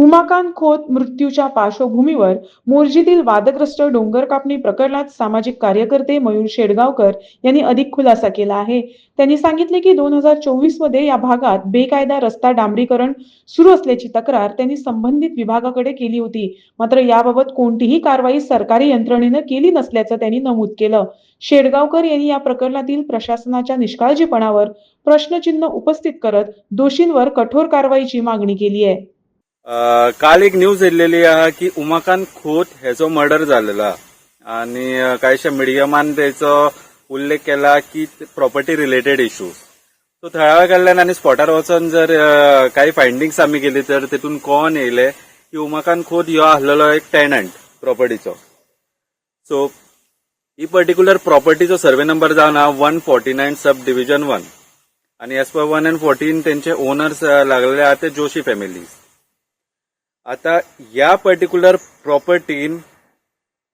उमाकांत खोत मृत्यूच्या पार्श्वभूमीवर मोर्जीतील वादग्रस्त डोंगर कापणी प्रकरणात सामाजिक कार्यकर्ते मयूर शेडगावकर यांनी अधिक खुलासा केला आहे. त्यांनी सांगितले की दोन हजार चोवीसमध्ये या भागात बेकायदा रस्ता डांबरीकरण सुरू असल्याची तक्रार त्यांनी संबंधित विभागाकडे केली होती. मात्र याबाबत कोणतीही कारवाई सरकारी यंत्रणेनं केली नसल्याचं त्यांनी नमूद केलं. शेडगावकर यांनी या प्रकरणातील प्रशासनाच्या निष्काळजीपणावर प्रश्नचिन्ह उपस्थित करत दोषींवर कठोर कारवाईची मागणी केली आहे. काल एक न्यूज येयलेली आहा की उमाकांत खोत हेचो मर्डर झालेला. आहा. आणि अ, कांयशा मिडियमान तेचो उल्लेख केला की प्रॉपर्टी रिलेटेड इश्यू सो थळाव्या कडल्यान आनी स्पॉटार वचून जर काही फायंडिंग्स आमी केली तर तेतून कॉन येयले की उमाकांत खोत ह्यो आसलेलो एक टेनंट प्रॉपर्टीचो सो ही पर्टिक्युलर प्रॉपर्टीचो सर्वे नंबर जावन आहा one forty nine sub division one आणि as per one and fourteen तेंचे ओनर्स लागलेले आहा ते जोशी फॅमिली आता या पर्टिक्युलर प्रॉपर्टीन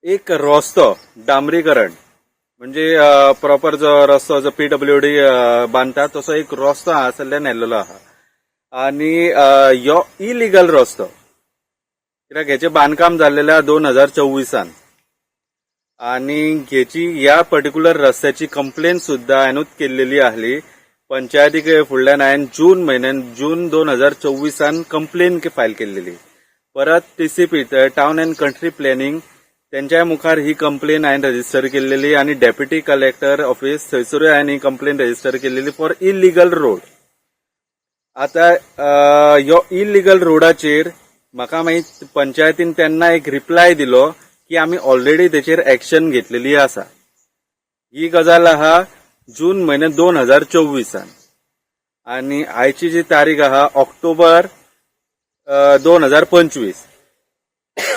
एक रस्तो डांबरीकरण. म्हणजे प्रॉपर जो रस्तो जो पी डब्ल्यू डी बांधता तसो एक रस्तो हांगासरल्यान येल्लेलो आहा आणि यो इलिगल रस्तो. कित्याक हेचे बांदकाम जाल्लेलें आहा दोन हजार चोवीसान. आणि हेची ह्या पर्टिक्युलर रस्त्याची कंप्लेन सुद्धा हांवेंच केल्लेली आहली पंचायतीक फुडल्यान हांवें जून म्हयन्यान जून दोन हजार चोवीसान कंप्लेन फायल केल्लेली परत TCP town and country planning त्यांच्या मुखार ही कंप्लेन हांवें रजिस्टर केलेली आणि डेप्युटी कलेक्टर ऑफिस थंयसरूय हांवें ही कंप्लेन रजिस्टर केलेली फॉर इलिगल रोड आता ह्यो इलिगल रोडाचेर म्हाका मागीर पंचायतीन तेन्ना एक रिप्लाय दिलो की आमी ऑलरेडी तेचेर एक्शन घेतलेली आसा. ही गजाल आहा जून म्हयन्यात दोन हजार चोवीसान आणि आयची जी तारीख आहा ऑक्टोबर दोन हजार पंचवीस.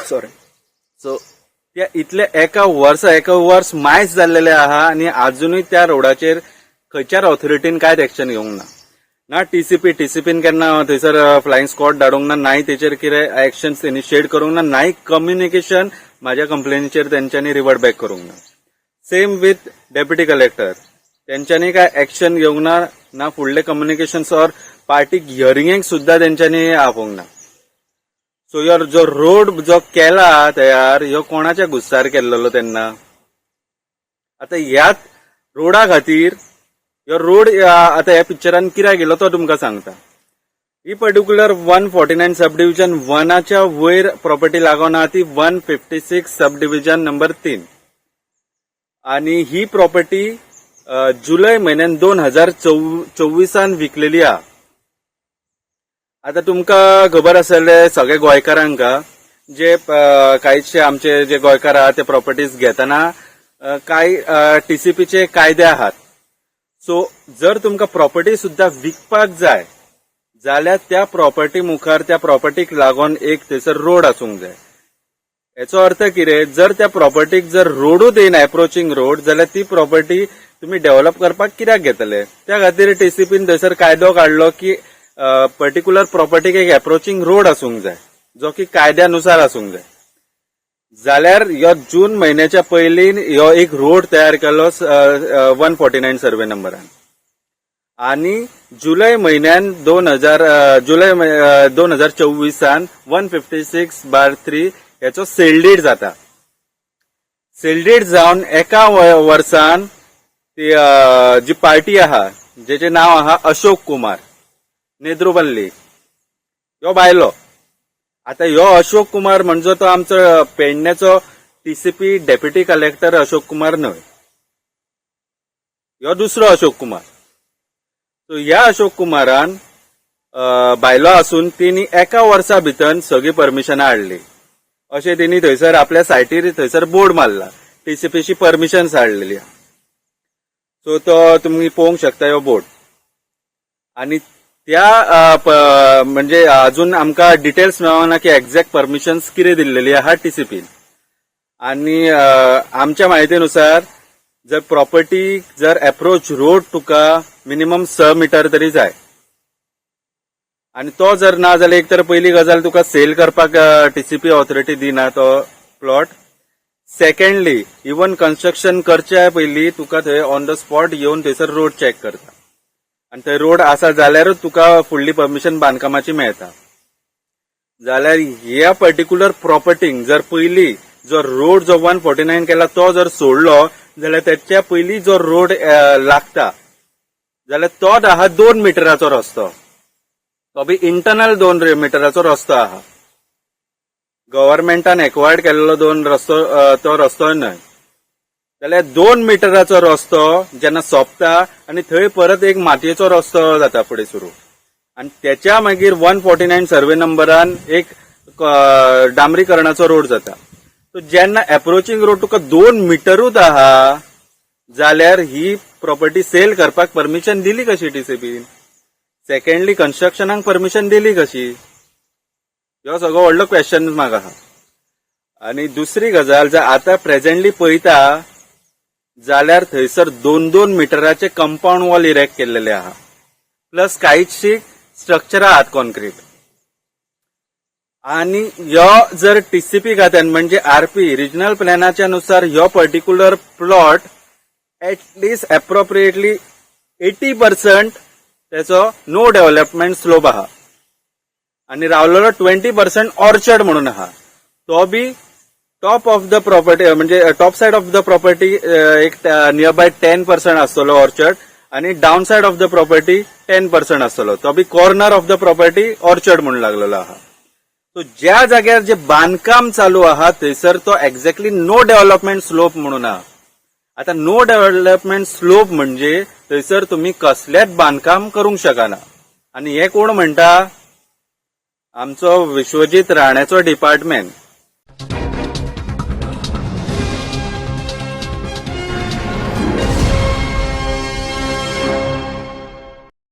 सॉरी सो त्या इतले एका वर्सा एका वर्स मायस जाल्लेले आहा आणि आजुनूय त्या रोडाचेर खंयच्याच ऑथॉरिटीन कांयच एक्शन घेवंक ना. ना टीसीपी टीसीपीन केन्ना थंयसर फ्लायंग स्क्वॉड धाडूंक ना नाय तेचेर कितें एक्शन इनिशिएट करूंक ना नाय कम्युनिकेशन म्हाज्या कंप्लेनीचेर तेंच्यांनी रिवर्ट बॅक करूंक ना. सेम विथ डेप्युटी कलेक्टर तेंच्यांनी काय एक्शन घेवंक ना ना फुडले कम्युनिकेशन ऑर पार्टीक हियरिंगेक सुद्धा तेंच्यांनी आपोवंक ना. सो यो जो रोड जो केला तयार ह्यो कोणाच्या गुस्सार केल्लो तेन्ना आता ह्याच रोडा खातीर ह्यो रोड आता ह्या पिक्चरान कित्याक गेलो तो तुमकां सांगता. ही particular one forty nine sub division वनाच्या वयर प्रॉपर्टी लागून आहा ती one fifty six sub division number तीन. आणि ही प्रॉपर्टी जुलै म्हयन्यान दोन हजार चोवीसान विकलेली आहा. आता तुमकां खबर आसले सगळे गोंयकारांका जे कांयचे कांयशे आमचे जे गोंयकार आहात ते प्रॉपर्टीज घेतना कांय टीसीपीचे कायदे आहात. सो जर तुमकां प्रॉपर्टी सुद्धा विकपाक जाय जाल्यार त्या प्रॉपर्टी मुखार त्या प्रॉपर्टीक लागून एक थंयसर रोड आसूंक जाय. याचो अर्थ कितें? जर त्या प्रॉपर्टीक जर रोडूच येयना एप्रोचिंग रोड जाल्यार ती प्रॉपर्टी तुमी डेव्हलप करपाक कित्याक घेतले? त्या खातीर टीसीपीन थंयसर कायदो काडलो की पर्टिक्युलर प्रॉपर्टीक एक एप्रोचिंग रोड आसूंक जाय जो की कायद्यानुसार आसूंक जाय. जाल्यार ह्यो जून म्हयन्याच्या पयलीं ह्यो एक रोड तयार केलो वन फोर्टी नायन सर्वे नंबरान आनी. जुलय म्हयन्यान दोन हजार जुलय दोन हजार चोवीसान one fifty six bar three हेचो सेलडीड जाता. सेल्डेट जावन एका वर्सान ती जी पार्टी आहा जेचे नाव आहा अशोक कुमार. नेद्रुबल्ली ह्यो बायलो. आता ह्यो अशोक कुमार म्हणजे तो आमचो पेडण्याचो TCP deputy collector Ashok Kumar न्हय ह्यो दुसरो अशोक कुमार. सो ह्या अशोक कुमारान बायलो आसून तिणी एका वर्सा भितर सगळी परमिशनां हाडली. अशें तिणी थंयसर आपल्या सायटीर थंयसर बोर्ड मारला. टीसीपीची परमिशन्स हाडलेली. सो तो तुम्ही पळोवंक शकता हो बोर्ड. आनी त्या म्हणजे अजून आमकां डिटेल्स मेळना की एक्झॅक्ट परमिशन्स कितें दिल्लेली आहा टीसीपीन आणि आमच्या म्हायतीनुसार जर प्रॉपर्टी जर अप्रोच रोड तुका मिनिमम स मिटर तरी जाय. आणि तो जर ना जाल्यार एक तर पहिली गजाल तुका सेल करपाक टीसीपी ऑथॉरिटी दिना तो प्लॉट सेकेंडली इवन कन्स्ट्रक्शन करच्या पयलीं तुका थंय ऑन द स्पॉट येवन थंयसर रोड चॅक करता. आणि थंय रोड आसा जाल्यारूच तुका फुडली परमिशन बांदकामाची मेळटा जाल्यार ह्या पर्टिक्युलर प्रॉपर्टींक जर पयली जो रोड जो वन फोर्टी नायन केला तो जर सोडलो जाल्यार त्याच्या पयली जो रोड लागता जाल्यार तो आहा दोन मिटराचो रस्तो. तो बी इंटरनल दोन मिटराचो रस्तो आहा. गव्हर्नमेंटान एक्वायर्ड केल्लो दोन रस्तो तो रस्तो न्हय जाल्यार दोन मिटराचो रस्तो जेन्ना सोंपता आनी थंय परत एक मातयेचो रस्तो जाता फुडें सुरू. आनी त्याच्या मागीर वन फोर्टी नायन सर्वे नंबरान एक डांबरीकरणाचो रोड जाता. सो जेन्ना एप्रोचींग रोड तुका दोन मिटरूच आहा जाल्यार ही प्रॉपर्टी सेल करपाक परमिशन दिली कशी टीसीबीन सेकेंडली कन्स्ट्रक्शनाक परमिशन दिली कशी? ह्यो सगळो व्हडलो क्वेश्चन म्हाका आहा. आनी दुसरी गजाल जर आतां प्रेजेंटली पळयता जाल्यार थंयसर दोन दोन मिटराचे कंपाऊंड वॉल इरेक्ट केल्लेले आहा. प्लस काहींची स्ट्रक्चर आहात कॉन्क्रीट. आणि यो जर टीसीपी खात्यान म्हणजे आरपी रिजनल प्लॅनाच्या नुसार यो particular plot at least appropriately eighty percent त्याचो नो डेव्हलपमेंट स्लोप आहा. आणि रावलेलो ट्वेंटी पर्सेंट ऑर्चर्ड म्हणून आहा. तो बी टॉप ऑफ द प्रॉपर्टी म्हणजे top side of the property एक नियर बाय टेन पर्सेंट आसतलो ऑर्चर्ड आणि down side of the property ten percent आसतलो तो बी corner of the property orchard म्हणून लागलेलो आहा सो ज्या जाग्यार जे बांदकाम चालू आहा थंयसर तो एक्झॅक्टली नो डेव्हलपमेंट स्लोप म्हणून आहा आता नो डेव्हलपमेंट स्लोप म्हणजे थंयसर तुम्ही कसलेच बांदकाम करूंक शकना. आणि हे कोण म्हणटा आमचो विश्वजीत राण्याचो डिपार्टमेंट